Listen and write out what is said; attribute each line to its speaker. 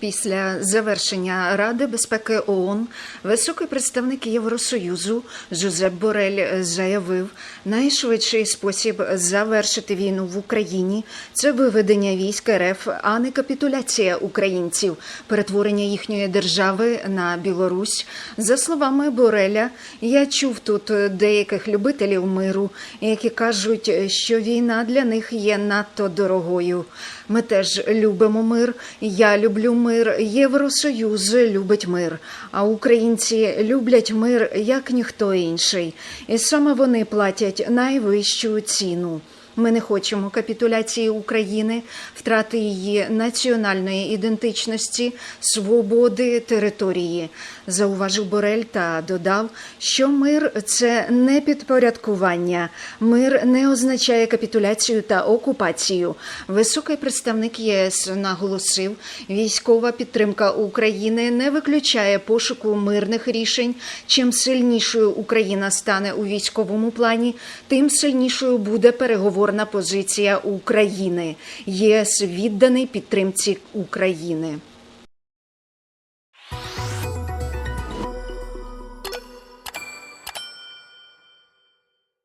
Speaker 1: Після завершення Ради безпеки ООН високий представник Євросоюзу Жозеп Борель заявив, найшвидший спосіб завершити війну в Україні це виведення військ РФ, а не капітуляція українців, перетворення їхньої держави на Білорусь. За словами Бореля, я чув тут деяких любителів миру, які кажуть, що війна для них є надто дорогою. Ми теж любимо мир. Я люблю мир. Євросоюз любить мир. А українці люблять мир як ніхто інший. І саме вони платять найвищу ціну. Ми не хочемо капітуляції України, втрати її національної ідентичності, свободи території, зауважив Борель та додав, що мир це не підпорядкування. Мир не означає капітуляцію та окупацію. Високий представник ЄС наголосив, військова підтримка України не виключає пошуку мирних рішень. Чим сильнішою Україна стане у військовому плані, тим сильнішою буде переговорна позиція України. ЄС відданий підтримці України.